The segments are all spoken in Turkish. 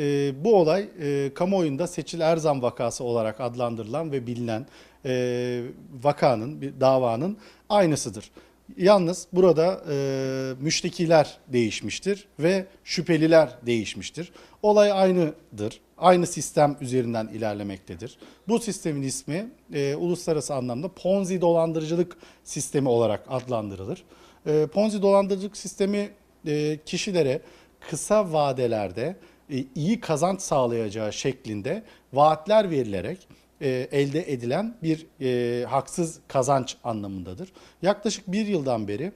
E, bu olay e, kamuoyunda Seçil Erzan vakası olarak adlandırılan ve bilinen e, vakanın, bir davanın aynısıdır. Yalnız burada e, müştekiler değişmiştir ve şüpheliler değişmiştir. Olay aynıdır. Aynı sistem üzerinden ilerlemektedir. Bu sistemin ismi e, uluslararası anlamda Ponzi dolandırıcılık sistemi olarak adlandırılır. E, Ponzi dolandırıcılık sistemi e, kişilere kısa vadelerde iyi kazanç sağlayacağı şeklinde vaatler verilerek e, elde edilen bir e, haksız kazanç anlamındadır. Yaklaşık bir yıldan beri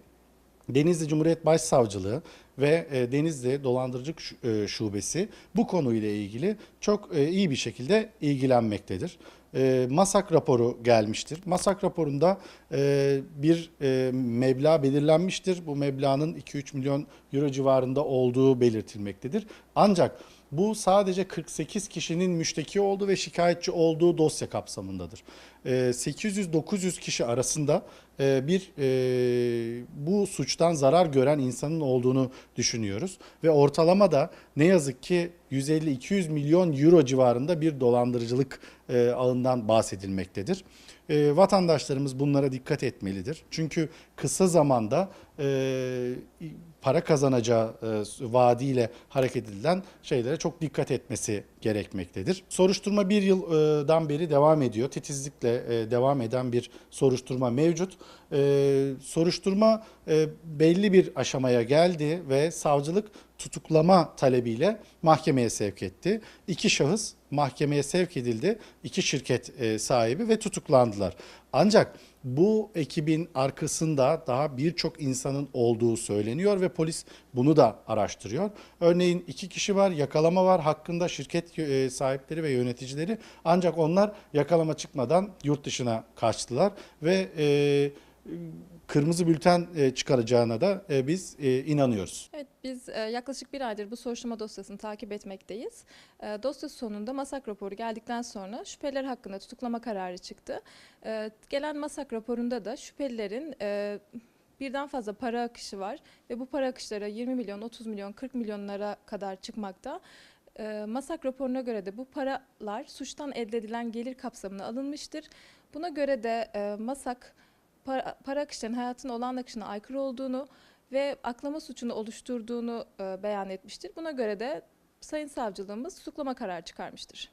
Denizli Cumhuriyet Başsavcılığı ve e, Denizli e, Şubesi bu konuyla ilgili çok e, iyi bir şekilde ilgilenmektedir. E, MASAK raporu gelmiştir. MASAK raporunda e, bir e, meblağ belirlenmiştir. Bu meblağın 2-3 milyon euro civarında olduğu belirtilmektedir. Ancak bu sadece 48 kişinin müşteki olduğu ve şikayetçi olduğu dosya kapsamındadır. Ee, 800-900 kişi arasında e, bir e, bu suçtan zarar gören insanın olduğunu düşünüyoruz. Ve ortalama da ne yazık ki 150-200 milyon euro civarında bir dolandırıcılık e, ağından bahsedilmektedir. Vatandaşlarımız bunlara dikkat etmelidir. Çünkü kısa zamanda para kazanacağı e, vaadiyle hareket edilen şeylere çok dikkat etmesi gerekmektedir. Soruşturma bir yıldan beri devam ediyor. Titizlikle e, devam eden bir soruşturma mevcut. E, soruşturma e, belli bir aşamaya geldi ve savcılık tutuklama talebiyle mahkemeye sevk etti. İki şahıs mahkemeye sevk edildi. İki şirket e, sahibi ve tutuklandılar. Ancak bu ekibin arkasında daha birçok insanın olduğu söyleniyor ve polis bunu da araştırıyor. Örneğin iki kişi var, yakalama var hakkında şirket e, sahipleri ve yöneticileri ancak onlar yakalama çıkmadan yurt dışına kaçtılar ve e, kırmızı bülten e, çıkaracağına da e, biz e, inanıyoruz. Evet, biz yaklaşık bir aydır bu soruşturma dosyasını takip etmekteyiz. Dosya sonunda masak raporu geldikten sonra şüpheliler hakkında tutuklama kararı çıktı. Gelen masak raporunda da şüphelilerin birden fazla para akışı var ve bu para akışları 20 milyon, 30 milyon, 40 milyonlara kadar çıkmakta. Masak raporuna göre de bu paralar suçtan elde edilen gelir kapsamına alınmıştır. Buna göre de masak para, para akışlarının hayatın olağan akışına aykırı olduğunu ve aklama suçunu oluşturduğunu e, beyan etmiştir. Buna göre de Sayın Savcılığımız tutuklama kararı çıkarmıştır.